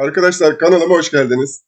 Arkadaşlar kanalıma hoş geldiniz.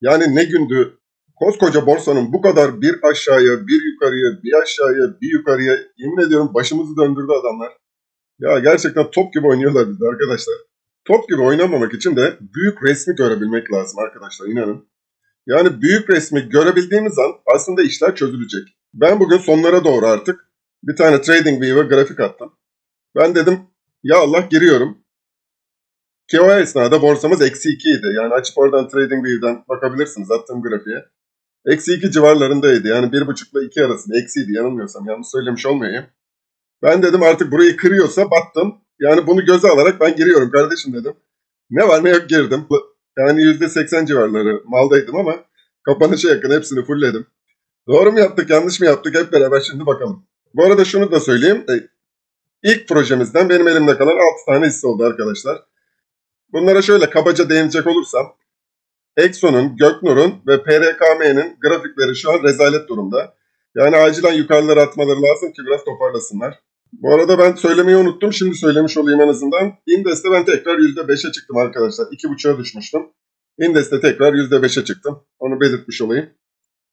Yani ne gündü koskoca borsanın bu kadar bir aşağıya, bir yukarıya, bir aşağıya, bir yukarıya yemin ediyorum başımızı döndürdü adamlar. Ya gerçekten top gibi oynuyorlar bizde arkadaşlar. Top gibi oynamamak için de büyük resmi görebilmek lazım arkadaşlar inanın. Yani büyük resmi görebildiğimiz an aslında işler çözülecek. Ben bugün sonlara doğru artık bir tane TradingView'e grafik attım. Ben dedim ya Allah giriyorum. Ki o esnada borsamız eksi 2 idi. Yani açıp oradan TradingView'den bakabilirsiniz attığım grafiğe. Eksi 2 civarlarındaydı. Yani 1.5 ile 2 arasında eksiydi yanılmıyorsam. Yanlış söylemiş olmayayım. Ben dedim artık burayı kırıyorsa battım. Yani bunu göze alarak ben giriyorum kardeşim dedim. Ne var ne yok girdim. Yani %80 civarları maldaydım ama kapanışa yakın hepsini fullledim. Doğru mu yaptık yanlış mı yaptık hep beraber şimdi bakalım. Bu arada şunu da söyleyeyim. E, İlk projemizden benim elimde kalan 6 tane hisse oldu arkadaşlar. Bunlara şöyle kabaca değinecek olursam Exxon'un, Göknur'un ve PRKM'nin grafikleri şu an rezalet durumda. Yani acilen yukarılara atmaları lazım ki biraz toparlasınlar. Bu arada ben söylemeyi unuttum. Şimdi söylemiş olayım en azından. Indes'te ben tekrar %5'e çıktım arkadaşlar. 2.5'a düşmüştüm. Indes'te tekrar %5'e çıktım. Onu belirtmiş olayım.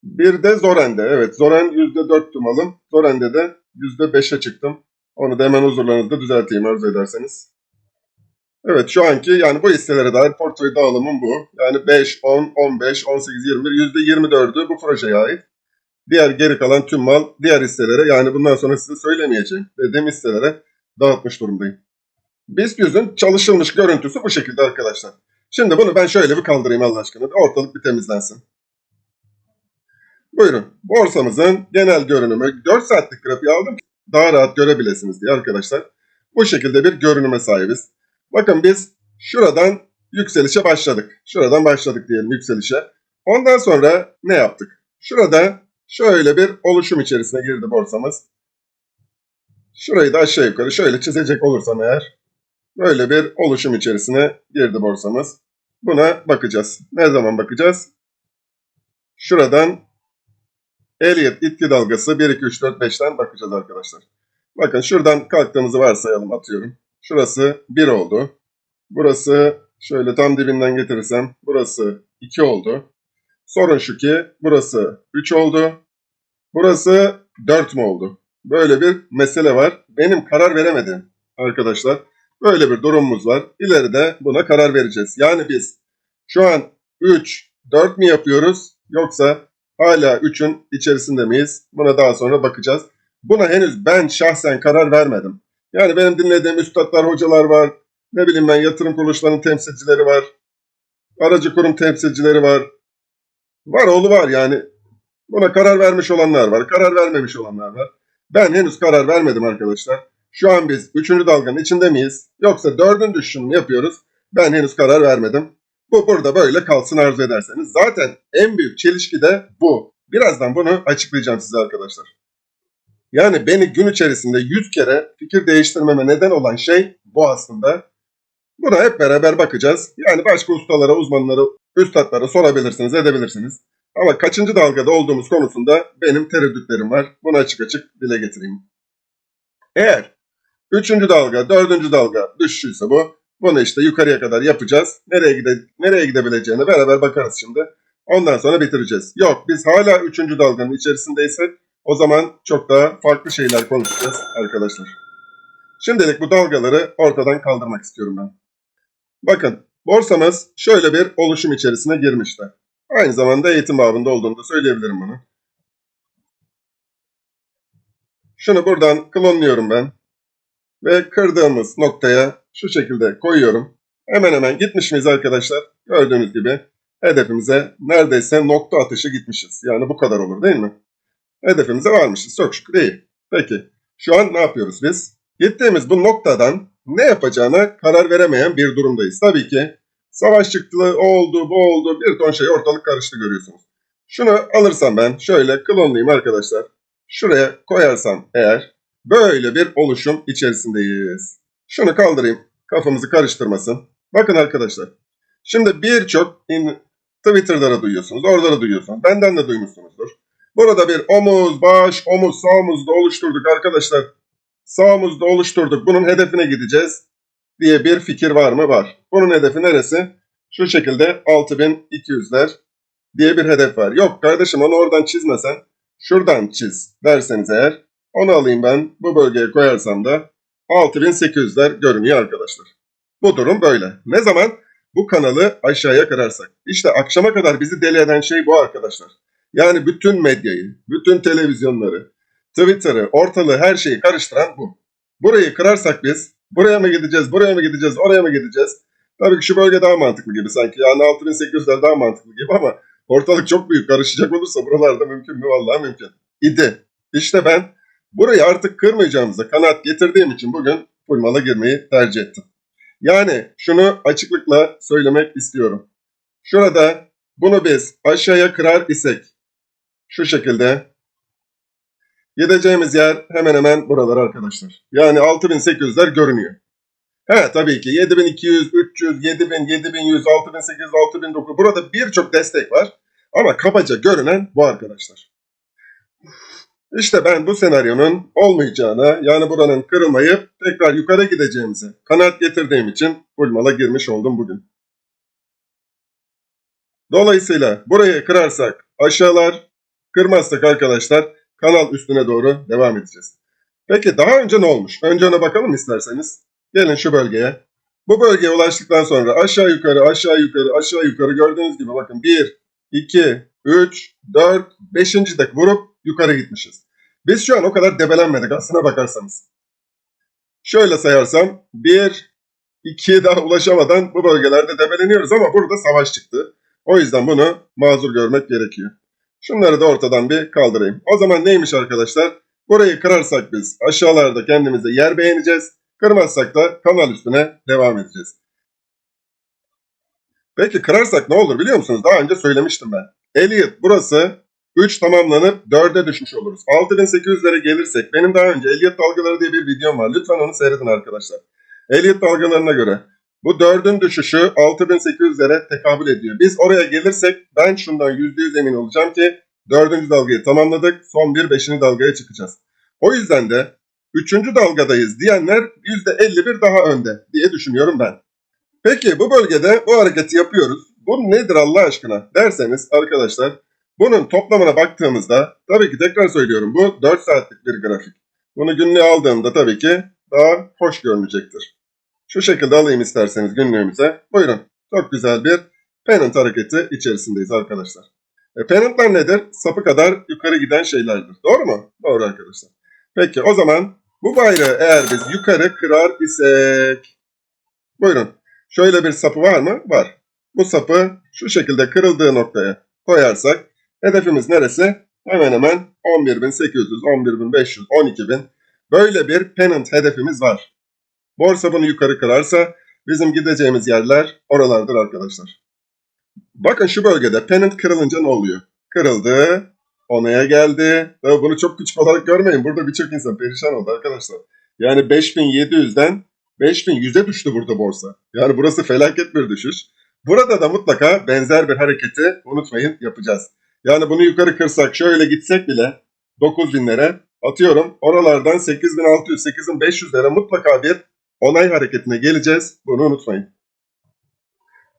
Bir de Zoren'de. Evet Zoren %4'tü malım. Zoren'de de %5'e çıktım. Onu da hemen huzurlarınızda düzelteyim arzu ederseniz. Evet şu anki yani bu hisselere dair portföy dağılımım bu. Yani 5, 10, 15, 18, 21, %24'ü bu projeye ait. Diğer geri kalan tüm mal diğer hisselere yani bundan sonra size söylemeyeceğim dediğim hisselere dağıtmış durumdayım. BIST 100'ün çalışılmış görüntüsü bu şekilde arkadaşlar. Şimdi bunu ben şöyle bir kaldırayım Allah aşkına. Ortalık bir temizlensin. Buyurun. Borsamızın genel görünümü 4 saatlik grafiği aldım daha rahat görebilirsiniz diye arkadaşlar. Bu şekilde bir görünüme sahibiz. Bakın biz şuradan yükselişe başladık. Şuradan başladık diyelim yükselişe. Ondan sonra ne yaptık? Şurada şöyle bir oluşum içerisine girdi borsamız. Şurayı da aşağı yukarı şöyle çizecek olursam eğer böyle bir oluşum içerisine girdi borsamız. Buna bakacağız. Ne zaman bakacağız? Şuradan Elliot itki dalgası 1, 2, 3, 4, 5'ten bakacağız arkadaşlar. Bakın şuradan kalktığımızı varsayalım atıyorum. Şurası 1 oldu. Burası şöyle tam dibinden getirirsem burası 2 oldu. Sorun şu ki burası 3 oldu. Burası 4 mu oldu? Böyle bir mesele var. Benim karar veremedim arkadaşlar. Böyle bir durumumuz var. İleride buna karar vereceğiz. Yani biz şu an 3, 4 mi yapıyoruz yoksa hala 3'ün içerisinde miyiz? Buna daha sonra bakacağız. Buna henüz ben şahsen karar vermedim. Yani benim dinlediğim üstadlar, hocalar var. Ne bileyim ben yatırım kuruluşlarının temsilcileri var. Aracı kurum temsilcileri var. Var oğlu var yani. Buna karar vermiş olanlar var. Karar vermemiş olanlar var. Ben henüz karar vermedim arkadaşlar. Şu an biz 3. dalganın içinde miyiz? Yoksa 4. düşüşünü yapıyoruz? Ben henüz karar vermedim. Bu burada böyle kalsın arzu ederseniz. Zaten en büyük çelişki de bu. Birazdan bunu açıklayacağım size arkadaşlar. Yani beni gün içerisinde 100 kere fikir değiştirmeme neden olan şey bu aslında. Buna hep beraber bakacağız. Yani başka ustalara, uzmanlara, üstadlara sorabilirsiniz, edebilirsiniz. Ama kaçıncı dalgada olduğumuz konusunda benim tereddütlerim var. Bunu açık açık dile getireyim. Eğer üçüncü dalga, dördüncü dalga düşüşüyse bu, bunu işte yukarıya kadar yapacağız. Nereye, gide nereye gidebileceğine beraber bakarız şimdi. Ondan sonra bitireceğiz. Yok biz hala üçüncü dalganın içerisindeysek o zaman çok daha farklı şeyler konuşacağız arkadaşlar. Şimdilik bu dalgaları ortadan kaldırmak istiyorum ben. Bakın borsamız şöyle bir oluşum içerisine girmişti. Aynı zamanda eğitim babında olduğunu da söyleyebilirim bunu. Şunu buradan klonluyorum ben. Ve kırdığımız noktaya şu şekilde koyuyorum. Hemen hemen gitmiş miyiz arkadaşlar? Gördüğünüz gibi hedefimize neredeyse nokta atışı gitmişiz. Yani bu kadar olur değil mi? Hedefimize varmışız. Çok şükür iyi. Peki şu an ne yapıyoruz biz? Gittiğimiz bu noktadan ne yapacağına karar veremeyen bir durumdayız. Tabii ki savaş çıktı, o oldu, bu oldu, bir ton şey ortalık karıştı görüyorsunuz. Şunu alırsam ben şöyle klonlayayım arkadaşlar. Şuraya koyarsam eğer böyle bir oluşum içerisindeyiz. Şunu kaldırayım kafamızı karıştırmasın. Bakın arkadaşlar. Şimdi birçok Twitter'da da duyuyorsunuz, orada da duyuyorsunuz. Benden de duymuşsunuzdur. Burada bir omuz, baş, omuz, sağ omuzda oluşturduk arkadaşlar. Sağ omuzda oluşturduk. Bunun hedefine gideceğiz diye bir fikir var mı? Var. Bunun hedefi neresi? şu şekilde 6200'ler diye bir hedef var. Yok kardeşim onu oradan çizmesen şuradan çiz derseniz eğer onu alayım ben bu bölgeye koyarsam da 6800'ler görünüyor arkadaşlar. Bu durum böyle. Ne zaman? Bu kanalı aşağıya kırarsak. İşte akşama kadar bizi deli eden şey bu arkadaşlar. Yani bütün medyayı, bütün televizyonları, Twitter'ı, ortalığı her şeyi karıştıran bu. Burayı kırarsak biz buraya mı gideceğiz, buraya mı gideceğiz, oraya mı gideceğiz? Tabii ki şu bölge daha mantıklı gibi sanki. Yani 6800'ler daha mantıklı gibi ama ortalık çok büyük karışacak olursa buralarda mümkün mü? Vallahi mümkün. İdi. İşte ben burayı artık kırmayacağımıza kanaat getirdiğim için bugün full girmeyi tercih ettim. Yani şunu açıklıkla söylemek istiyorum. Şurada bunu biz aşağıya kırar isek şu şekilde gideceğimiz yer hemen hemen buralar arkadaşlar. Yani 6800'ler görünüyor. He tabii ki 7200, 300, 7000, 7100, 6800, 6009 burada birçok destek var. Ama kabaca görünen bu arkadaşlar. İşte ben bu senaryonun olmayacağına yani buranın kırılmayıp tekrar yukarı gideceğimize kanaat getirdiğim için Fulmal'a girmiş oldum bugün. Dolayısıyla burayı kırarsak aşağılar, kırmazsak arkadaşlar kanal üstüne doğru devam edeceğiz. Peki daha önce ne olmuş? Önce ona bakalım isterseniz. Gelin şu bölgeye. Bu bölgeye ulaştıktan sonra aşağı yukarı aşağı yukarı aşağı yukarı gördüğünüz gibi bakın 1, 2, 3, 4, 5. dek vurup yukarı gitmişiz. Biz şu an o kadar debelenmedik aslına bakarsanız. Şöyle sayarsam 1, 2'ye daha ulaşamadan bu bölgelerde debeleniyoruz ama burada savaş çıktı. O yüzden bunu mazur görmek gerekiyor. Şunları da ortadan bir kaldırayım. O zaman neymiş arkadaşlar? Burayı kırarsak biz aşağılarda kendimize yer beğeneceğiz. Kırmazsak da kanal üstüne devam edeceğiz. Peki kırarsak ne olur biliyor musunuz? Daha önce söylemiştim ben. Elliot burası 3 tamamlanıp 4'e düşmüş oluruz. 6800'lere gelirsek benim daha önce Elliot dalgaları diye bir videom var. Lütfen onu seyredin arkadaşlar. Elliot dalgalarına göre bu 4'ün düşüşü 6800'lere tekabül ediyor. Biz oraya gelirsek ben şundan %100 emin olacağım ki 4. dalgayı tamamladık. Son bir 5. dalgaya çıkacağız. O yüzden de 3. dalgadayız diyenler %51 daha önde diye düşünüyorum ben. Peki bu bölgede bu hareketi yapıyoruz. Bu nedir Allah aşkına derseniz arkadaşlar bunun toplamına baktığımızda tabii ki tekrar söylüyorum bu 4 saatlik bir grafik. Bunu günlüğe aldığımda tabii ki daha hoş görünecektir. Şu şekilde alayım isterseniz günlüğümüze. Buyurun. Çok güzel bir pennant hareketi içerisindeyiz arkadaşlar. E, pennantlar nedir? Sapı kadar yukarı giden şeylerdir. Doğru mu? Doğru arkadaşlar. Peki o zaman bu bayrağı eğer biz yukarı kırar isek... Buyurun. Şöyle bir sapı var mı? Var. Bu sapı şu şekilde kırıldığı noktaya koyarsak hedefimiz neresi? Hemen hemen 11.800, 11.500, 12.000 böyle bir pennant hedefimiz var. Borsa bunu yukarı kırarsa bizim gideceğimiz yerler oralardır arkadaşlar. Bakın şu bölgede pennant kırılınca ne oluyor? Kırıldı, onaya geldi. Tabii bunu çok küçük olarak görmeyin. Burada birçok insan perişan oldu arkadaşlar. Yani 5700'den 5100'e düştü burada borsa. Yani burası felaket bir düşüş. Burada da mutlaka benzer bir hareketi unutmayın yapacağız. Yani bunu yukarı kırsak şöyle gitsek bile 9000'lere atıyorum oralardan 8600 8500'lere mutlaka bir onay hareketine geleceğiz. Bunu unutmayın.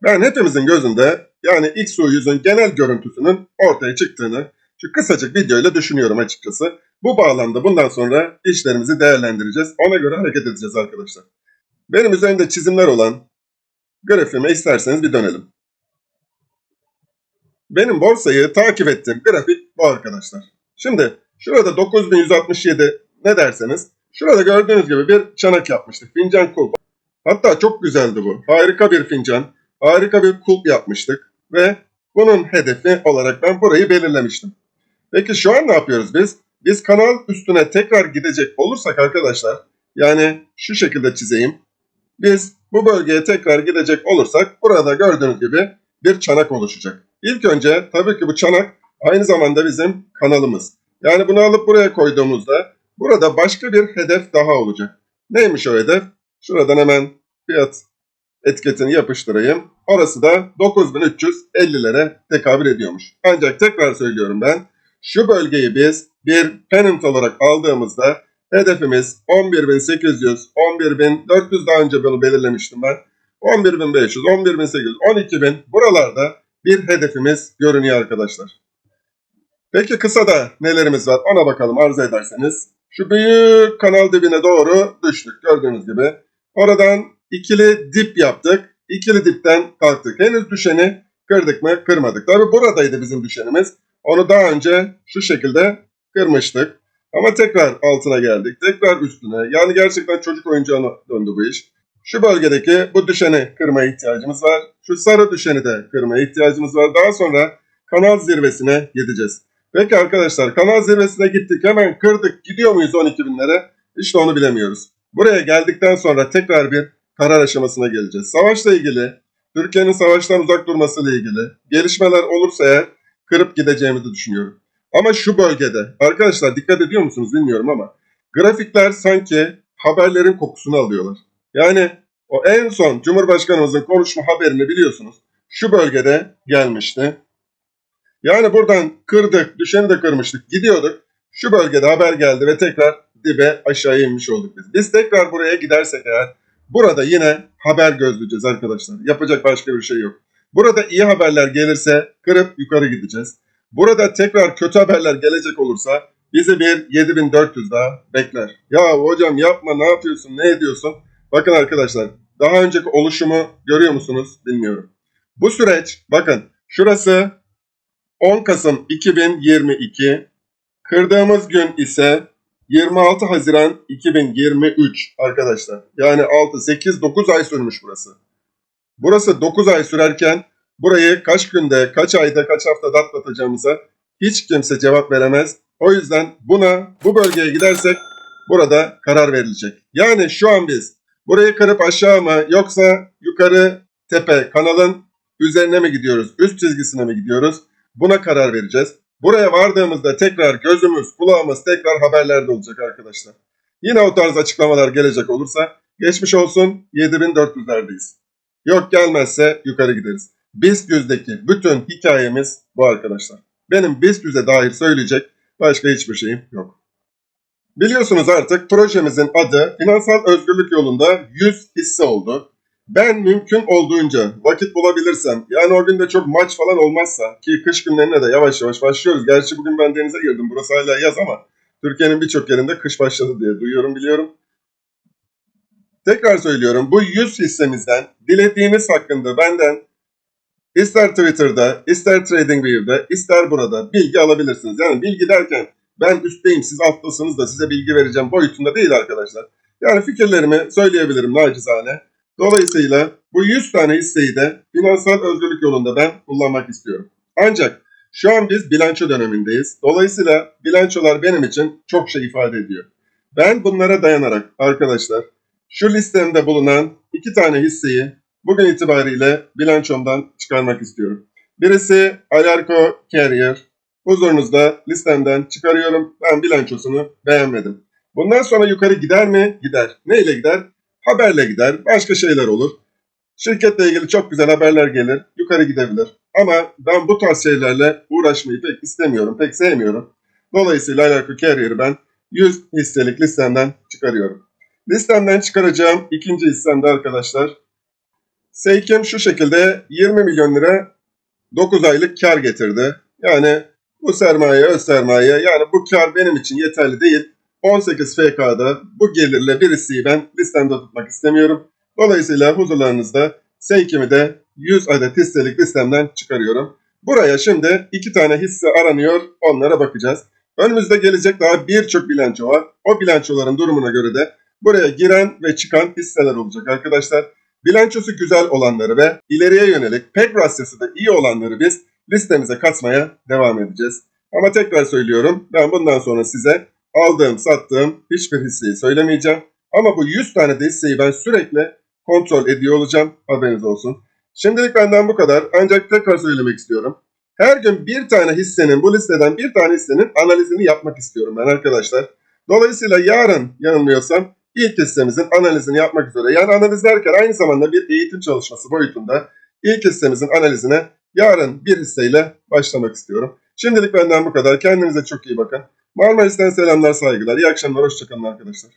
Ben hepimizin gözünde yani X-U100'ün genel görüntüsünün ortaya çıktığını şu kısacık videoyla düşünüyorum açıkçası. Bu bağlamda bundan sonra işlerimizi değerlendireceğiz. Ona göre hareket edeceğiz arkadaşlar. Benim üzerinde çizimler olan grafiğime isterseniz bir dönelim. Benim borsayı takip ettiğim grafik bu arkadaşlar. Şimdi şurada 9167 ne derseniz şurada gördüğünüz gibi bir çanak yapmıştık. Fincan kulp. Hatta çok güzeldi bu. Harika bir fincan. Harika bir kulp yapmıştık. Ve bunun hedefi olarak ben burayı belirlemiştim. Peki şu an ne yapıyoruz biz? Biz kanal üstüne tekrar gidecek olursak arkadaşlar yani şu şekilde çizeyim. Biz bu bölgeye tekrar gidecek olursak burada gördüğünüz gibi bir çanak oluşacak. İlk önce tabii ki bu çanak aynı zamanda bizim kanalımız. Yani bunu alıp buraya koyduğumuzda burada başka bir hedef daha olacak. Neymiş o hedef? Şuradan hemen fiyat etiketini yapıştırayım. Orası da 9350'lere tekabül ediyormuş. Ancak tekrar söylüyorum ben. Şu bölgeyi biz bir pennant olarak aldığımızda hedefimiz 11.800, 11.400 daha önce bunu belirlemiştim ben. 11.500, 11.800, 12.000 buralarda bir hedefimiz görünüyor arkadaşlar. Peki kısa da nelerimiz var ona bakalım arzu ederseniz. Şu büyük kanal dibine doğru düştük gördüğünüz gibi. Oradan ikili dip yaptık. İkili dipten kalktık. Henüz düşeni kırdık mı? Kırmadık. Tabi buradaydı bizim düşenimiz. Onu daha önce şu şekilde kırmıştık. Ama tekrar altına geldik. Tekrar üstüne. Yani gerçekten çocuk oyuncağına döndü bu iş. Şu bölgedeki bu düşeni kırmaya ihtiyacımız var. Şu sarı düşeni de kırmaya ihtiyacımız var. Daha sonra kanal zirvesine gideceğiz. Peki arkadaşlar kanal zirvesine gittik. Hemen kırdık. Gidiyor muyuz 12 binlere? İşte onu bilemiyoruz. Buraya geldikten sonra tekrar bir karar aşamasına geleceğiz. Savaşla ilgili, Türkiye'nin savaştan uzak durmasıyla ilgili gelişmeler olursa eğer kırıp gideceğimizi düşünüyorum. Ama şu bölgede arkadaşlar dikkat ediyor musunuz bilmiyorum ama grafikler sanki haberlerin kokusunu alıyorlar. Yani o en son Cumhurbaşkanımızın konuşma haberini biliyorsunuz. Şu bölgede gelmişti. Yani buradan kırdık, düşeni de kırmıştık, gidiyorduk. Şu bölgede haber geldi ve tekrar dibe aşağı inmiş olduk biz. Biz tekrar buraya gidersek eğer burada yine haber gözleyeceğiz arkadaşlar. Yapacak başka bir şey yok. Burada iyi haberler gelirse kırıp yukarı gideceğiz. Burada tekrar kötü haberler gelecek olursa bizi bir 7400 daha bekler. Ya hocam yapma ne yapıyorsun ne ediyorsun? Bakın arkadaşlar daha önceki oluşumu görüyor musunuz bilmiyorum. Bu süreç bakın şurası 10 Kasım 2022 kırdığımız gün ise 26 Haziran 2023 arkadaşlar. Yani 6, 8, 9 ay sürmüş burası. Burası 9 ay sürerken burayı kaç günde, kaç ayda, kaç haftada atlatacağımıza hiç kimse cevap veremez. O yüzden buna, bu bölgeye gidersek burada karar verilecek. Yani şu an biz burayı kırıp aşağı mı yoksa yukarı tepe kanalın üzerine mi gidiyoruz, üst çizgisine mi gidiyoruz? Buna karar vereceğiz. Buraya vardığımızda tekrar gözümüz, kulağımız tekrar haberlerde olacak arkadaşlar. Yine o tarz açıklamalar gelecek olursa geçmiş olsun 7400'lerdeyiz. Yok gelmezse yukarı gideriz. BIST yüzdeki bütün hikayemiz bu arkadaşlar. Benim BIST yüze dair söyleyecek başka hiçbir şeyim yok. Biliyorsunuz artık projemizin adı Finansal Özgürlük Yolunda 100 hisse oldu. Ben mümkün olduğunca vakit bulabilirsem yani o gün de çok maç falan olmazsa ki kış günlerine de yavaş yavaş başlıyoruz. Gerçi bugün ben denize girdim burası hala yaz ama Türkiye'nin birçok yerinde kış başladı diye duyuyorum biliyorum. Tekrar söylüyorum bu 100 hissemizden dilediğiniz hakkında benden ister Twitter'da, ister TradingView'da, ister burada bilgi alabilirsiniz. Yani bilgi derken ben üstteyim siz alttasınız da size bilgi vereceğim boyutunda değil arkadaşlar. Yani fikirlerimi söyleyebilirim nacizane. Dolayısıyla bu 100 tane hisseyi de finansal özgürlük yolunda ben kullanmak istiyorum. Ancak şu an biz bilanço dönemindeyiz. Dolayısıyla bilançolar benim için çok şey ifade ediyor. Ben bunlara dayanarak arkadaşlar şu listemde bulunan iki tane hisseyi bugün itibariyle bilançomdan çıkarmak istiyorum. Birisi Alarko Carrier. Huzurunuzda listemden çıkarıyorum. Ben bilançosunu beğenmedim. Bundan sonra yukarı gider mi? Gider. Neyle gider? Haberle gider. Başka şeyler olur. Şirketle ilgili çok güzel haberler gelir. Yukarı gidebilir. Ama ben bu tarz şeylerle uğraşmayı pek istemiyorum. Pek sevmiyorum. Dolayısıyla Alarko Carrier'ı ben 100 hisselik listemden çıkarıyorum. Listemden çıkaracağım ikinci hissemde arkadaşlar. Seykim şu şekilde 20 milyon lira 9 aylık kar getirdi. Yani bu sermaye, öz sermaye yani bu kar benim için yeterli değil. 18 FK'da bu gelirle bir hisseyi ben listemde tutmak istemiyorum. Dolayısıyla huzurlarınızda Seykim'i de 100 adet hisselik listemden çıkarıyorum. Buraya şimdi iki tane hisse aranıyor, onlara bakacağız. Önümüzde gelecek daha birçok bilanço var. O bilançoların durumuna göre de buraya giren ve çıkan hisseler olacak arkadaşlar. Bilançosu güzel olanları ve ileriye yönelik pek rasyosu da iyi olanları biz listemize katmaya devam edeceğiz. Ama tekrar söylüyorum ben bundan sonra size aldığım sattığım hiçbir hisseyi söylemeyeceğim. Ama bu 100 tane de hisseyi ben sürekli kontrol ediyor olacağım haberiniz olsun. Şimdilik benden bu kadar ancak tekrar söylemek istiyorum. Her gün bir tane hissenin bu listeden bir tane hissenin analizini yapmak istiyorum ben arkadaşlar. Dolayısıyla yarın yanılmıyorsam ilk hissemizin analizini yapmak üzere. Yani analiz derken aynı zamanda bir eğitim çalışması boyutunda ilk hissemizin analizine yarın bir hisseyle başlamak istiyorum. Şimdilik benden bu kadar. Kendinize çok iyi bakın. Marmaris'ten selamlar saygılar. İyi akşamlar. Hoşçakalın arkadaşlar.